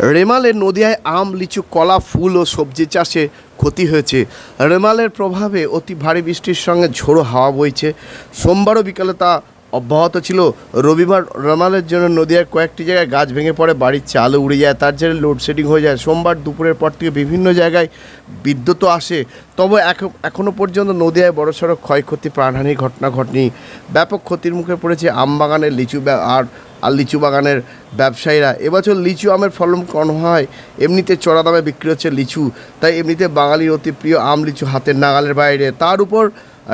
রেমালের নদিয়ায় আম, লিচু, কলা, ফুল ও সবজি চাষে ক্ষতি হয়েছে। রেমালের প্রভাবে অতি ভারী বৃষ্টির সঙ্গে ঝোড়ো হাওয়া বইছে। সোমবারও বিকালে তা অব্যাহত ছিল। রবিবার রেমালের জন্য নদিয়ার কয়েকটি জায়গায় গাছ ভেঙে পড়ে, বাড়ির চালও উড়ে যায়, তার জেরে লোডশেডিং হয়ে যায়। সোমবার দুপুরের পর থেকে বিভিন্ন জায়গায় বিদ্যুৎও আসে। তবে এখন এখনও পর্যন্ত নদিয়ায় বড়সড় ক্ষয়ক্ষতি, প্রাণহানির ঘটনা ঘটেনি। ব্যাপক ক্ষতির মুখে পড়েছে আম বাগানের লিচু আর আর লিচু বাগানের ব্যবসায়ীরা। এবছর লিচু আমের ফলন কম হয়, এমনিতে চড়া দামে বিক্রি হচ্ছে লিচু। তাই এমনিতে বাঙালির অতি প্রিয় আম লিচু হাতের নাগালের বাইরে। তার উপর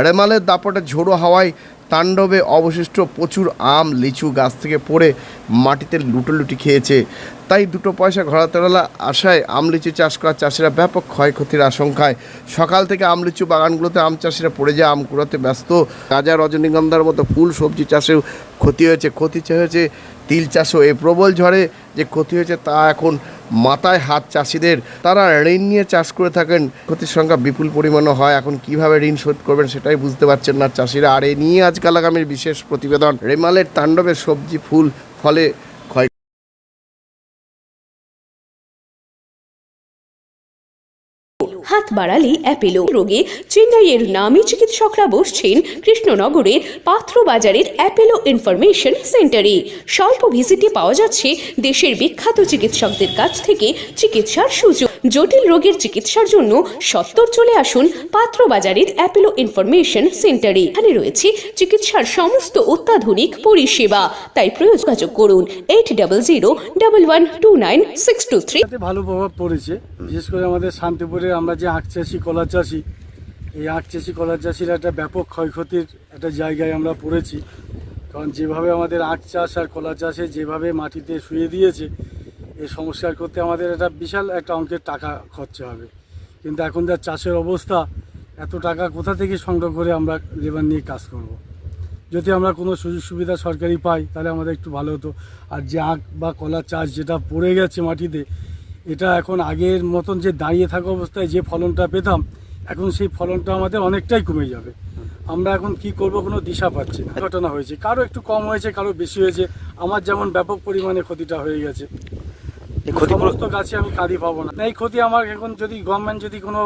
রেমালের দাপটে ঝোড়ো হাওয়ায় তাণ্ডবে অবশিষ্ট প্রচুর আম, লিচু গাছ থেকে পড়ে মাটিতে লুটোলুটি খেয়েছে। তাই দুটো পয়সা ঘোরাতেলা আশায় আম, লিচু চাষ করা চাষিরা ব্যাপক ক্ষয়ক্ষতির আশঙ্কায়। সকাল থেকে আম, লিচু বাগানগুলোতে আম চাষিরা পড়ে যায়, আম কুড়াতে ব্যস্ত। গাজা রজনীগন্ধার মতো ফুল, সবজি চাষেও ক্ষতি হয়েছে। ক্ষতি হয়েছে তিল চাষও। এই প্রবল ঝড়ে যে ক্ষতি হয়েছে তা এখন মাথায় হাত চাষিদের। তারা ঋণ নিয়ে চাষ করে থাকেন, ক্ষতির সংখ্যা বিপুল পরিমাণও হয়, এখন কীভাবে ঋণ শোধ করবেন সেটাই বুঝতে পারছেন না চাষিরা। আর এ নিয়ে আজকাল আগামীর বিশেষ প্রতিবেদন, রেমালের তাণ্ডবে সবজি, ফুল, ফলে হাত বাড়ালে অ্যাপেলো। রোগে চেন্নাইয়ের নামী চিকিৎসকরা বসছেন কৃষ্ণনগরের পাত্র বাজারের অ্যাপেলো ইনফরমেশন সেন্টারে। স্বল্প ভিজিটে পাওয়া যাচ্ছে দেশের বিখ্যাত চিকিৎসকদের কাছ থেকে চিকিৎসার সুযোগ। জটিল রোগের চিকিৎসার জন্য সত্তর চলে আসুন পাত্র বাজারের অ্যাপেলো ইনফরমেশন সেন্টারে। এখানে রয়েছে চিকিৎসার সমস্ত অত্যাধুনিক পরিষেবা। তাই প্রয়োজন করুন eight double zero double one two nine six two three. ভালো প্রভাব পড়েছে। বিশেষ করে আমাদের শান্তিপুরে আমরা যে আখ চাষি, কলা চাষি, এই আখ চাষি, কলা চাষির একটা ব্যাপক ক্ষয়ক্ষতির একটা জায়গায় আমরা পড়েছি। কারণ যেভাবে আমাদের আখ চাষ আর কলা চাষে যেভাবে মাটিতে শুয়ে দিয়েছে এই সংস্কার করতে আমাদের একটা বিশাল একটা অঙ্কের টাকা খরচা হবে। কিন্তু এখন যা চাষের অবস্থা, এত টাকা কোথা থেকে সংগ্রহ করে আমরা লেবার নিয়ে কাজ করব। যদি আমরা কোনো সুযোগ সুবিধা সরকারি পাই, তাহলে আমাদের একটু ভালো হতো। আর যে আখ বা কলা চাষ যেটা পড়ে গেছে মাটিতে এটা এখন আগের মতন যে দাঁড়িয়ে থাকা অবস্থায় যে ফলনটা পেতাম এখন সেই ফলনটা আমাদের অনেকটাই কমে যাবে। আমরা এখন কি করব কোনো দিশা পাচ্ছি না। ঘটনা হয়েছে। কারও একটু কম হয়েছে কারও বেশি হয়েছে। আমার যেমন ব্যাপক পরিমাণে ক্ষতিটা হয়ে গেছে। সমস্ত গাছে আমি কাঁদি পাবো না। এই ক্ষতি আমার এখন যদি গভর্নমেন্ট যদি কোনো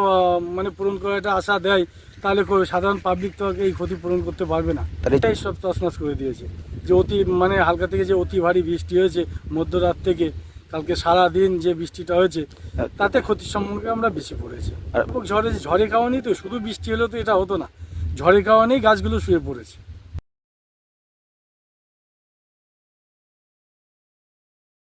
মানে পূরণ করার একটা আশা দেয় তাহলে করে সাধারণ পাবলিক তো এই ক্ষতি পূরণ করতে পারবে না। এটাই সব তছনছ করে দিয়েছে। যে অতি মানে হালকা থেকে যে অতি ভারী বৃষ্টি হয়েছে মধ্যরাত থেকে কালকে সারা দিন যে বৃষ্টিটা হয়েছে তাতে ক্ষতির সম্মুখে আমরা বেশি পড়েছি। ঝড়ে ঝড়ে খাওয়ানি তো শুধু বৃষ্টি হলে তো এটা হতো না। ঝড়ে কারণেই গাছগুলো শুয়ে পড়েছে।